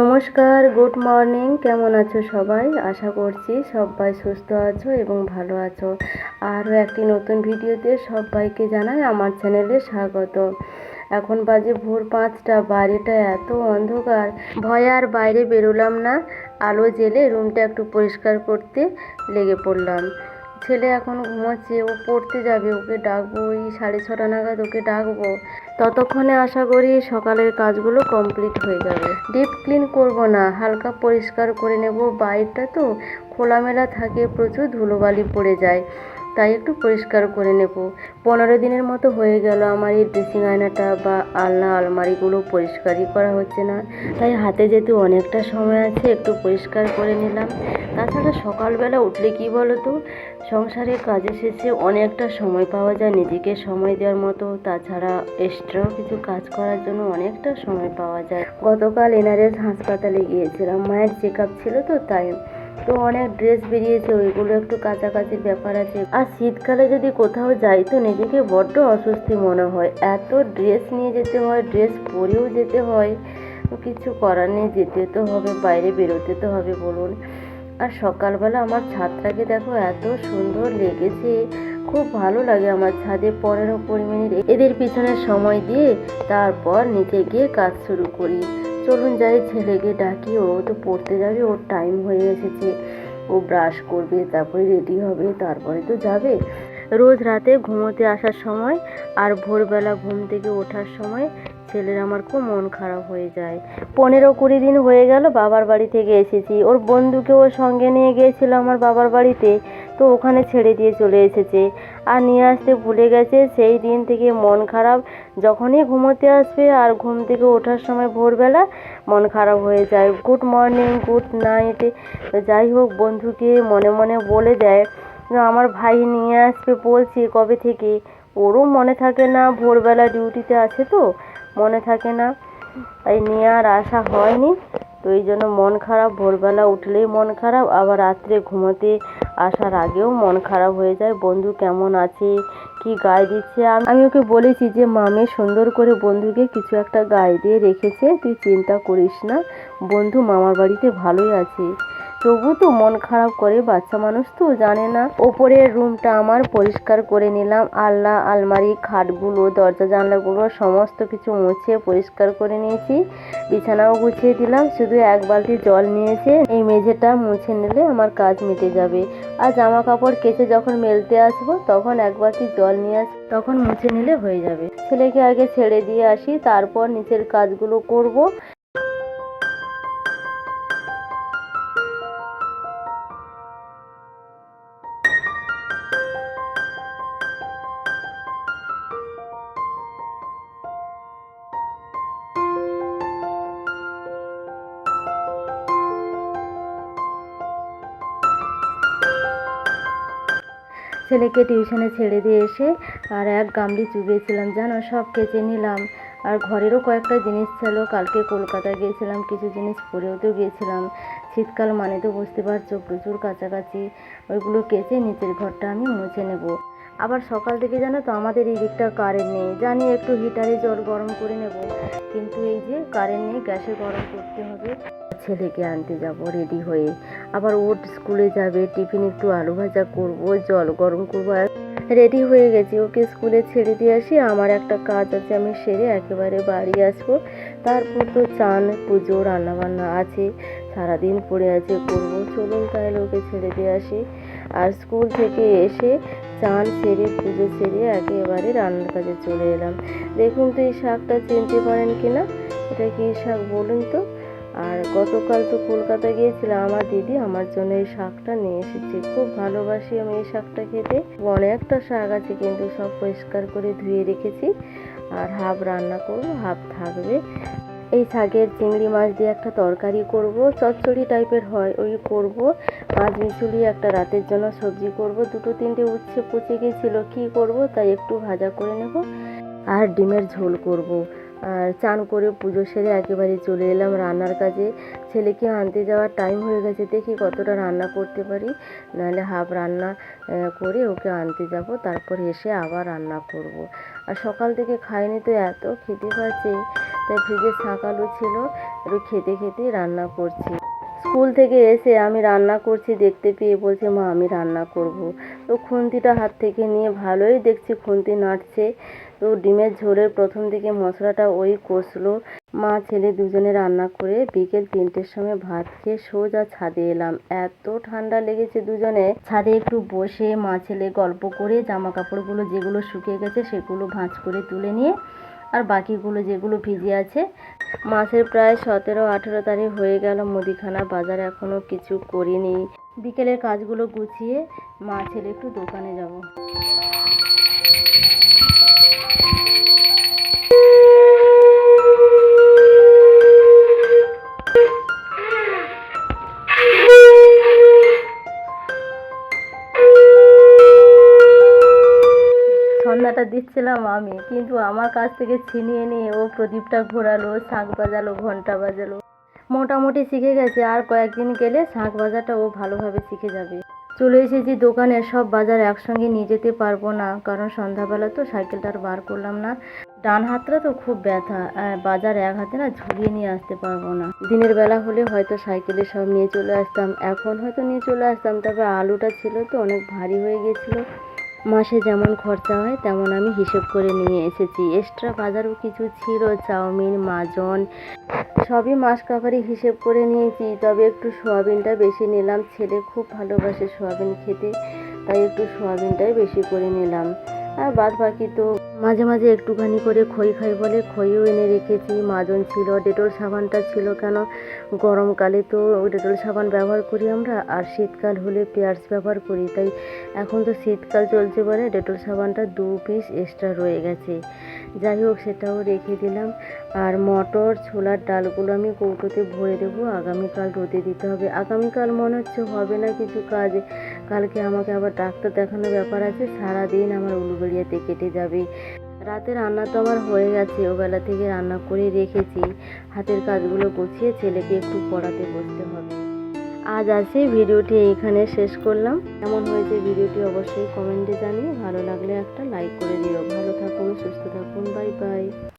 নমস্কার, good morning. কেমন আছো সবাই? আশা করছি সবাই সুস্থ আছো এবং ভালো আছো। আরও একটি নতুন ভিডিওতে সবাইকে জানাই আমার চ্যানেলে স্বাগত। এখন বাজে ভোর পাঁচটা বাইরেটা এত অন্ধকার। ভয়ে আর বাইরে বেরোলাম না। আলো জেলে রুমটা একটু পরিষ্কার করতে লেগে পড়লাম। ছেলে এখন ঘুমাচ্ছে, ও পড়তে যাবে, ওকে ডাকবো ওই সাড়ে ছটা নাগাদ ওকে ডাকবো। ততক্ষণে আশা করি সকালের কাজগুলো কমপ্লিট হয়ে যাবে। ডিপ ক্লিন করব না, হালকা পরিষ্কার করে নেব। বাইরটা তো খোলামেলা থাকে, প্রচুর ধুলোবালি পড়ে যায়। তাই একটু পরিষ্কার করে নেব। পনেরো দিনের মতো হয়ে গেল আমার এই ড্রেসিং আয়নাটা বা আলনা আলমারিগুলো পরিষ্কারই করা হচ্ছে না। তাই হাতে যেহেতু অনেকটা সময় আছে, একটু পরিষ্কার করে নিলাম। তাছাড়া সকালবেলা উঠলে কি বলো তো সংসারের কাজের শেষে অনেকটা সময় পাওয়া যায় নিজেকে সময় দেওয়ার মতো। তাছাড়া এক্সট্রাও কিছু কাজ করার জন্য অনেকটা সময় পাওয়া যায়। গতকাল এনআরএস হাসপাতালে গিয়েছিলাম, মায়ের চেক আপ ছিল তো তাই তো অনেক ড্রেস বেরিয়েছে, ওইগুলো একটু কাছাকাছির ব্যাপার আছে। আর শীতকালে যদি কোথাও যাই তো নিজেকে বড্ড অস্বস্তি মনে হয়। এত ড্রেস নিয়ে যেতে হয় ড্রেস পরেও যেতে হয়। কিছু করার নেই, যেতে তো হবে, বাইরে বেরোতে তো হবে বলুন। আর সকালবেলা আমার ছাদটাকে দেখো, এত সুন্দর লেগেছে। খুব ভালো লাগে আমার ছাদে পনেরো কুড়ি মিনিট। এদের পিছনে সময় দিয়ে তারপর নিচে গিয়ে কাজ শুরু করি। চলুন যাই, ছেলেকে ডাকি, ও তো পড়তে যাবে, ওর টাইম হয়ে এসেছে। ও ব্রাশ করবে, তারপরে রেডি হবে, তারপরে তো যাবে। রোজ রাতে ঘুমোতে আসার সময় আর ভোরবেলা ঘুম থেকে ওঠার সময় ছেলের আমার খুব মন খারাপ হয়ে যায়। পনেরো কুড়ি দিন হয়ে গেল, বাবার বাড়ি থেকে এসেছি। ওর বন্ধুকে ওর সঙ্গে নিয়ে গিয়েছিল আমার বাবার বাড়িতে, তো ওখানে ছেড়ে দিয়ে চলে এসেছে। আর নিয়ে আসতে ভুলে গেছে, সেই দিন থেকে মন খারাপ। যখনই ঘুমোতে আসবে আর ঘুম থেকে ওঠার সময় ভোরবেলা মন খারাপ হয়ে যায়। গুড মর্নিং গুড নাইট যাই হোক, বন্ধুকে মনে মনে বলে দেয় আমার ভাই নিয়ে আসবে বলছি কবে থেকে। ওরও মনে থাকে না, ভোরবেলা ডিউটিতে আছে তো। মনে থাকে না। তাই নিয়ে আর আসা হয়নি। তো এই জন্য মন খারাপ, ভোরবেলা উঠলেই মন খারাপ, আবার রাত্রে ঘুমোতে আসার আগেও মন খারাপ হয়ে যায়। বন্ধু কেমন আছে? কি গায়ে দিচ্ছে? আমি ওকে বলেছি যে, মামে সুন্দর করে বন্ধুকে কিছু একটা গায়ে দিয়ে রেখেছে, তুই চিন্তা করিস না। বন্ধু মামার বাড়িতে ভালোই আছে। তবু তো মন খারাপ করে বাচ্চা মানুষ তো জানে না। ওপরের রুমটা আমার পরিষ্কার করে নিলাম। আলনা, আলমারি, খাটগুলো, দরজা, জানলাগুলো সমস্ত কিছু মুছে পরিষ্কার করে নিয়েছি। বিছানাও গুছিয়ে দিলাম। শুধু এক বালতি জল নিয়েছে। এই মেঝেটা মুছে নিলে আমার কাজ মিটে যাবে। আর জামা কাপড় কেচে যখন মেলতে আসব, তখন এক বালতি জল নিয়ে আস, তখন মুছে নিলে হয়ে যাবে। ছেলেকে আগে ছেড়ে দিয়ে আসি। তারপর নিচের কাজগুলো করব। ছেলেকে টিউশনে ছেড়ে দিয়ে এসে আর এক গামলি চুবিয়েছিলাম জানো? সব কেচে নিলাম আর ঘরেরও কয়েকটা জিনিস ছিল, কালকে কলকাতা গিয়েছিলাম, কিছু জিনিস পরেও তো গিয়েছিলাম। শীতকাল মানে তো বুঝতে পারছ, প্রচুর কাছাকাছি। ওইগুলো কেচে নিচের ঘরটা আমি মুছে নেব। আবার সকাল থেকে জানো তো আমাদের এই দিকটা কারেন্ট নেই। জানি একটু হিটারে জল গরম করে নেব, কিন্তু এই যে কারেন্ট নেই, গ্যাসে গরম করতে হবে। ছেলেকে আনতে যাব রেডি হয়ে। আবার ওর স্কুলে যাবে, টিফিন একটু আলু ভাজা করব, জল গরম করব রেডি হয়ে গেছি। ওকে স্কুলে ছেড়ে দিয়ে আসি। আমার একটা কাজ আছে, আমি সেরে একেবারে বাড়ি আসব। তারপর তো চান, পুজো, রান্নাবান্না আছে, সারাদিন পড়ে আছে, করব। চলুন তাহলে ওকে ছেড়ে দিয়ে আসি। আর স্কুল থেকে এসে চান সেরে, পুজো সেরে একেবারে রান্নার কাজে চলে এলাম। দেখুন তো এই শাকটা চিনতে পারেন কি না এটা কি শাক বলুন তো? আর গতকাল তো কলকাতা গিয়েছিলাম, আমার দিদি আমার জন্য এই শাকটা নিয়ে এসেছে। খুব ভালোবাসি আমি এই শাকটা খেতে। অনেকটা শাক আছে কিন্তু সব পরিষ্কার করে ধুয়ে রেখেছি। আর হাফ রান্না করব, হাফ থাকবে। এই শাকের চিংড়ি মাছ দিয়ে একটা তরকারি করব, চচ্চড়ি টাইপের হয়, ওই করব। মাছ মিশুলি একটা রাতের জন্য সবজি করব। দুটো তিনটে উচ্ছে পচে গেছিল, কী করব তাই একটু ভাজা করে নেব। আর ডিমের ঝোল করব। আর চান করে পুজো সেরে একেবারে চলে এলাম রান্নার কাজে। ছেলেকে আনতে যাওয়ার টাইম হয়ে গেছে দেখি কতটা রান্না করতে পারি। নাহলে হাফ রান্না করে ওকে আনতে যাব, তারপর এসে আবার রান্না করব। আর সকাল থেকে খাইনি তো এত খেতে পাচ্ছে, তাই ফ্রিজে শাক ছিল, একটু খেতে খেতে রান্না করছি। স্কুল থেকে এসে আমি রান্না করছি, দেখতে পেয়ে বলছে, মা, আমি রান্না করব। তো খুন্তিটা হাত থেকে নিয়ে ভালোই দেখছি, খুন্তি নাড়ছে। তো ডিমের ঝোলের প্রথম দিকে মশলাটা ওই কষলো। মা, ছেলে দুজনে রান্না করে বিকেল তিনটের সময় ভাত খেয়ে সোজা ছাদে এলাম। এত ঠান্ডা লেগেছে দুজনে। ছাদে একটু বসে মা, ছেলে গল্প করে জামা কাপড়গুলো যেগুলো শুকিয়ে গেছে সেগুলো ভাঁজ করে তুলে নিয়ে আর বাকিগুলো যেগুলো ভিজে আছে। মাসের প্রায় সতেরো, আঠেরো তারিখ হয়ে গেল, মুদিখানা বাজার এখনও কিছু করিনি। বিকেলের কাজগুলো গুছিয়ে মা, ছেলে একটু দোকানে যাব। সন্ধ্যাটা দিচ্ছিলাম আমি, কিন্তু আমার কাছ থেকে ছিনিয়ে নিয়ে ও প্রদীপটা ঘোরালো শাঁখ বাজালো, ঘণ্টা বাজালো। মোটামুটি শিখে গেছে, আর কয়েকদিন গেলে শাঁখ বাজাটা ও ভালোভাবে শিখে যাবে। চলে এসেছি দোকানে, সব বাজার একসঙ্গে নিয়ে যেতে পারব না। কারণ সন্ধ্যাবেলা তো সাইকেলটা আর বার করলাম না। ডান হাতটা তো খুব ব্যথা বাজার এক হাতে না ঝুলিয়ে নিয়ে আসতে পারব না। দিনের বেলা হলে হয়তো সাইকেলে সব নিয়ে চলে আসতাম, এখন হয়তো নিয়ে চলে আসতাম। তবে আলুটা ছিল তো, অনেক ভারী হয়ে গেছিল। মাসে যেমন খরচা হয়, তেমন আমি হিসেব করে নিয়ে এসেছি। এক্সট্রা বাজারও কিছু ছিল, চাউমিন, মাজন, সবই মাস কাভারি হিসেব করে নিয়েছি। তবে একটু সোয়াবিনটা বেশি নিলাম। ছেলে খুব ভালোবাসে সোয়াবিন খেতে, তাই একটু সোয়াবিনটাই বেশি করে নিলাম। আর বাদ বাকি তো মাঝে মাঝে একটুখানি করে খই খাই বলে খইও এনে রেখেছি। মাজন ছিল, ডেটল সাবানটা ছিল কেন? গরমকালে তো ডেটল সাবান ব্যবহার করি আমরা, আর শীতকাল হলে পেঁয়াজ ব্যবহার করি। তাই এখন তো শীতকাল চলছে বলে ডেটল সাবানটা দু পিস এক্সট্রা রয়ে গেছে। যাই হোক, সেটাও রেখে দিলাম। আর মটর, ছোলার ডালগুলো আমি কৌটোতে ভরে দেবো। আগামীকাল রোদে দিতে হবে। আগামীকাল মনে হচ্ছে হবে না কিছু কাজ। কালকে আমাকে আবার ডাক্তার দেখানোর ব্যাপার আছে, সারাদিন আমার উলুবেড়িয়াতে কেটে যাবে। রাতে রান্না তো আমার হয়ে গেছে, ওবেলা থেকে রান্না করে রেখেছি। হাতের কাজগুলো গুছিয়ে ছেলেকে একটু পড়াতে বসতে হবে। আজ আছে ভিডিওটি এইখানে শেষ করলাম। কেমন হয়েছে ভিডিওটি অবশ্যই কমেন্টে জানিয়ে ভালো লাগলে একটা লাইক করে দিও। ভালো থাকুন, সুস্থ থাকুন, বাই বাই।